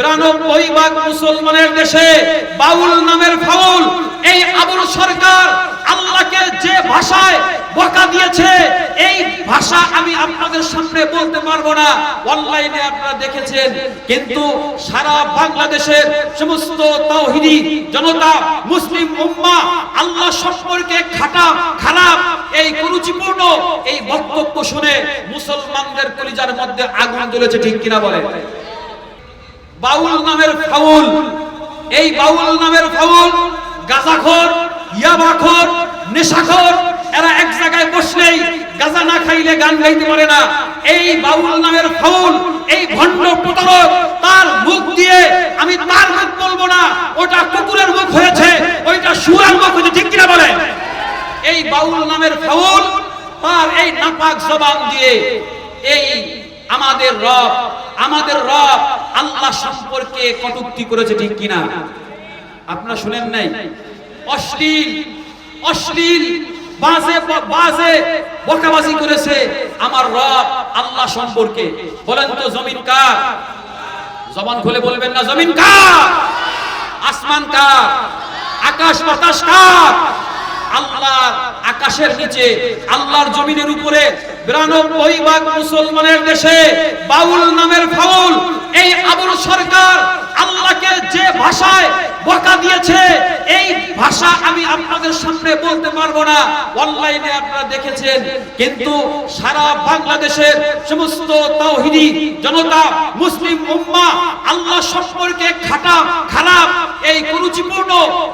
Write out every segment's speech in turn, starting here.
বিরানব্বই ভাগ মুসলমানের দেশে বাউল নামের ফাউল। এই আবুল সরকার আল্লাহকে যে ভাষায় বকা দিয়েছে, এই ভাষা আমি আপনাদের সামনে বলতে পারব না। অনলাইনে আপনারা দেখেছেন, কিন্তু সারা বাংলাদেশের সমস্ত তাওহিদি জনতা, মুসলিম উম্মা, আল্লাহ সম্পর্কে খাটা, খারাপ, এই কুরুচিপূর্ণ এই বক্তব্য শুনে মুসলমানদের কলিজার মধ্যে আগুন জ্বলেছে, ঠিক কিনা বলে বাউল নামের ফাউল। এই বাউল নামের ফাউল, গাজাখোর, ইয়াবাখোর, নেশাখোর, এরা এক জায়গায় বসলেই গাজা না খাইলে গান গাইতে পারে না। এই বাউল নামের ফাউল, এই ভণ্ড প্রতারক, তার মুখ দিয়ে আমি তার মুখ বলব না, ওটা কুকুরের মুখ হয়েছে, ওইটা শুয়ার মুখ হয়েছে, ঠিক কিনা বলে এই বাউল নামের ফাউল, তার এই নাপাক জবান দিয়ে এই আমাদের রব আমাদের রব আল্লাহ সম্পর্কে কটুক্তি করেছে ঠিক কিনা? আপনারা শুনেন নাই? অশ্লীল অশ্লীল, বাজে বাজে বকাবাজি করেছে আমার রব আল্লাহ সম্পর্কে। বলেন তো, জমিন কার? জবান খুলে বলবেন না, জমিন কার? আসমান কার? আকাশ বাতাস কার? আল্লাহর আকাশের নিচে আল্লাহর জমিনের উপরে বিরানব্বই ভাগ মুসলমানের দেশে বাউল নামের ফাউল এই আবুল সরকার আল্লাহকে যে ভাষায় বকা দিয়েছে। এই ভাষা আমি আপনাদের সামনে বলতে পারব না। অনলাইনে আপনারা দেখেছেন, কিন্তু সারা বাংলাদেশের সমস্ত তাওহিদি জনতা, মুসলিম উম্মা, আল্লাহ সম্পর্কে খাটা, খারাপ, এই কুরুচিপূর্ণ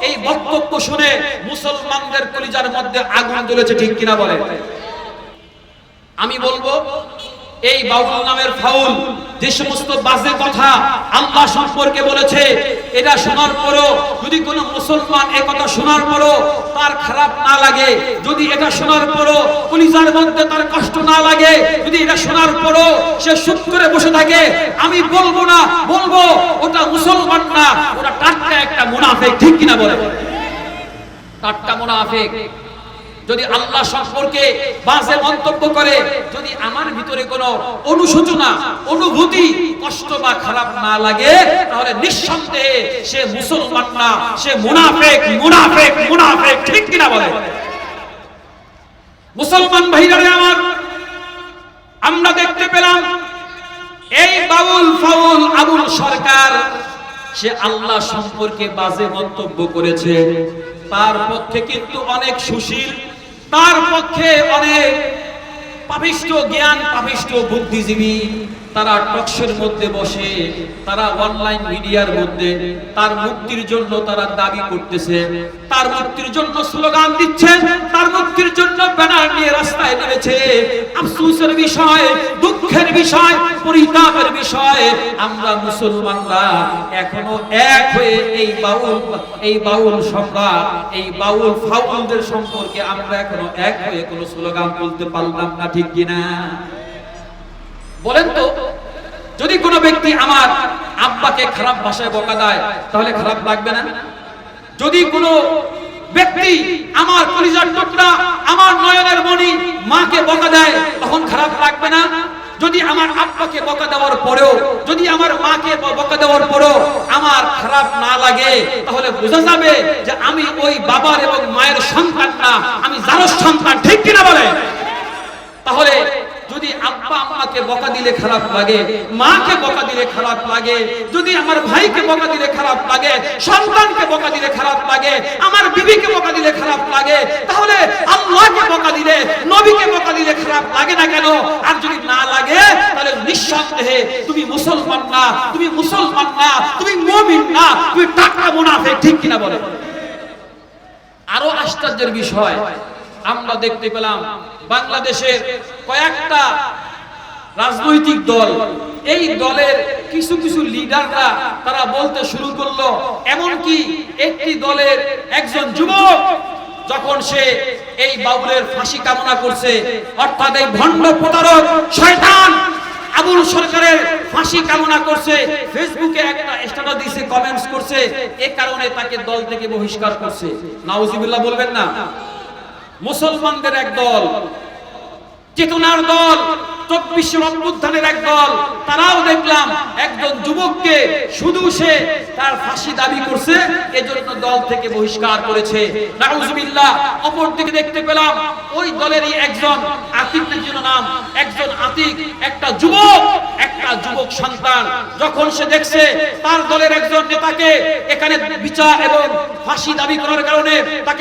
এই বক্তব্য শুনে মুসলমানদের কলিজার মধ্যে আগুন জ্বলেছে, ঠিক কিনা বলে আমি বলব, এই বাউল নামের ফাউল যে সমস্ত বাজে কথা আল্লাহ সম্পর্কে বলেছে, এটা শোনার পরও, যদি কোনো মুসলমান এ কথা শোনার পরও তার খারাপ না লাগে, যদি এটা শোনার পরও কলিজার মধ্যে তার কষ্ট না লাগে, যদি এটা শোনার পরও সে সুখ করে বসে থাকে, আমি বলব না, বলব, ওটা মুসলমান না, ওটা টাটকা একটা মুনাফেক, ঠিক কিনা বলে টাটকা মুনাফেক। যদি আল্লাহ সম্পর্কে বাজে মন্তব্য করে, যদি আমার ভিতরে কোনো অনুশোচনা, অনুভূতি, কষ্ট বা খারাপ না লাগে, তাহলে নিঃসন্দেহে সে মুসলমান না, সে মুনাফেক মুনাফেক মুনাফেক, ঠিক কিনা বলে? মুসলমান ভাইরা আমার, আমরা দেখতে পেলাম এই বাউল ফাউল আবুল সরকার, সে আল্লাহ সম্পর্কে বাজে মন্তব্য করেছে। তার পক্ষে কিন্তু অনেক সুশীল তার পক্ষে অনেক পাপিষ্ট জ্ঞান পাপিষ্ট বুদ্ধিজীবী তারা টকশের মধ্যে বসে, তারা অনলাইন মিডিয়ার মধ্যে, তার মুক্তির জন্য তারা দাবি করতেছে। তার মুক্তির জন্য স্লোগান দিচ্ছে, তার মুক্তির জন্য ব্যানার নিয়ে রাস্তায় নেমেছে। আফসোসের বিষয়, দুঃখের বিষয়, পরিতাপের বিষয়, আমরা মুসলমানরা এখনও এক হয়ে এই বাউল এই বাউল সম্রাট, এই বাউল ফাউলদের সম্পর্কে আমরা এখনও এক হয়ে কোনো স্লোগান বলতে পারলাম না, ঠিক কিনা? বলেন তো, যদি কোনো ব্যক্তি আমার আব্বাকে খারাপ ভাষায় বকা দেয়, তাহলে খারাপ লাগবে না? যদি কোনো ব্যক্তি আমার কলিজার টুকরা, আমার নয়নের মণি মাকে বকা দেয়, তখন খারাপ লাগবে না? যদি আমার আব্বাকে বকা দেওয়ার পরেও, যদি আমার মাকে বকা দেওয়ার পরেও আমার খারাপ না লাগে, তাহলে বোঝা যাবে যে আমি ওই বাবার এবং মায়ের সন্তান না, আমি জারস সন্তান, ঠিক কিনা বলে? তাহলে যদি আব্বা আম্মাকে বকা দিলে খারাপ লাগে, মাকে বকা দিলে খারাপ লাগে, যদি আমার ভাইকে বকা দিলে খারাপ লাগে, সন্তানকে বকা দিলে খারাপ লাগে, আমার বিবিকে বকা দিলে খারাপ লাগে, তাহলে আল্লাহকে বকা দিলে, নবীকে বকা দিলে খারাপ লাগে না কেন? আর যদি না লাগে, তাহলে নিঃসন্দেহে তুমি মুসলমান না, তুমি মুসলমান না, তুমি মুমিন না, তুমি টাকা মুনাফিক, ঠিক কিনা বলে? আরও আশ্চর্যের বিষয় আমরা দেখতে পেলাম বাংলাদেশের কয়েকটা রাজনৈতিক দল। এই দলের কিছু কিছু লিডাররা তারা বলতে শুরু করল, এমনকি একটি দলের একজন যুবক যখন সে এই বাবুলের ফাঁসি কামনা করছে, অর্থাৎ এই ভণ্ড প্রতারক শয়তান আবুল সরকারের ফাঁসি কামনা করছে, ফেসবুকে একটা স্ট্যাটাস দিয়েছে কমেন্টস করছে, এ কারণে তাকে দল থেকে বহিষ্কার করছে। নাউজিবিল্লাহ বলবেন না? মুসলমানদের এক দল, চেতনার দল, চব্বিশের অভ্যুত্থানের এক দল, তারাও দেখলাম একজন যুবককে শুধু সে তার ফাঁসি দাবি করছে, এজন্য দল থেকে বহিষ্কার করেছে। নাউজুবিল্লাহ অপর দিকে দেখতে পেলাম ওই দলেরই একজন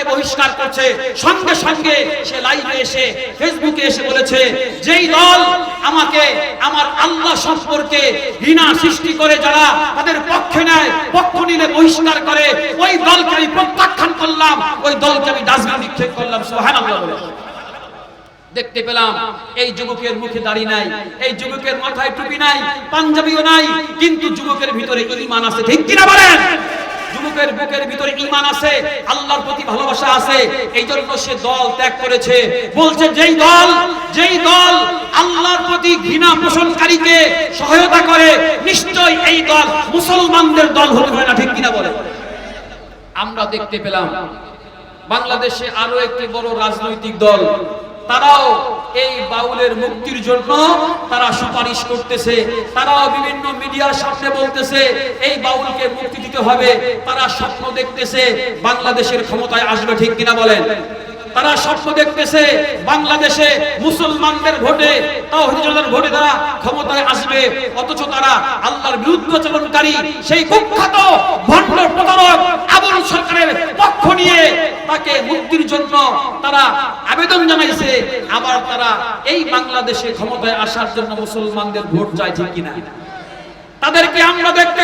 বহিষ্কার করছে, সঙ্গে সঙ্গে সে লাইভে এসে ফেসবুকে এসে বলেছে, যেই দল আমাকে আমার আল্লাহ সম্পর্কে ঘৃণা সৃষ্টি করে, যারা তাদের পক্ষে নেয়, পক্ষ নিলে বহিষ্কার করে, ওই দলকে আমি প্রত্যাখ্যান করলাম, ওই দলকে আমি ডাস্টবিন নিক্ষেপ করলাম। সুবহানাল্লাহ বলে। দেখতে পেলাম, এই যুবকের মুখে দাড়ি নাই, এই যুবকের মাথায় টুপি নাই, পাঞ্জাবিও নাই, কিন্তু যুবকের ভিতরে ঈমান আছে, ঠিক কিনা বলেন? যুবকের বুকের ভিতরে ঈমান আছে, আল্লাহর প্রতি ভালোবাসা আছে এই জন্য সে দল ত্যাগ করেছে। বলছে, যেই দল যেই দল আল্লাহর প্রতি ঘৃণা পোষণকারীকে সহায়তা করে নিশ্চয়ই এই দল মুসলমানদের দল হতে পারে না, ঠিক কিনা বলে আমরা দেখতে পেলাম, বাংলাদেশে আরও একটি বড় রাজনৈতিক দল তারাও এই বাউলের মুক্তির জন্য তারা সুপারিশ করতেছে। তারাও বিভিন্ন মিডিয়ার সামনে বলতেছে, এই বাউলকে মুক্তি দিতে হবে। তারা স্বপ্ন দেখতেছে বাংলাদেশের ক্ষমতায় আসবে ঠিক কিনা বলেন? তারা স্বপ্ন দেখতেছে বাংলাদেশে মুসলমানদের ভোটে তাওহীদের ভোটে তারা ক্ষমতায় আসবে। অথচ তারা আল্লাহর বিরুদ্ধাচরণকারী, সেই কুখ্যাত ভণ্ড প্রতারক আবুল তাকে মুক্তির জন্য তারা আবেদন জানাইছে। আবার তারা এই বাংলাদেশে ক্ষমতায় আসার জন্য মুসলমানদের ভোট চাইছে কিনা? তাদেরকে আমরা দেখতে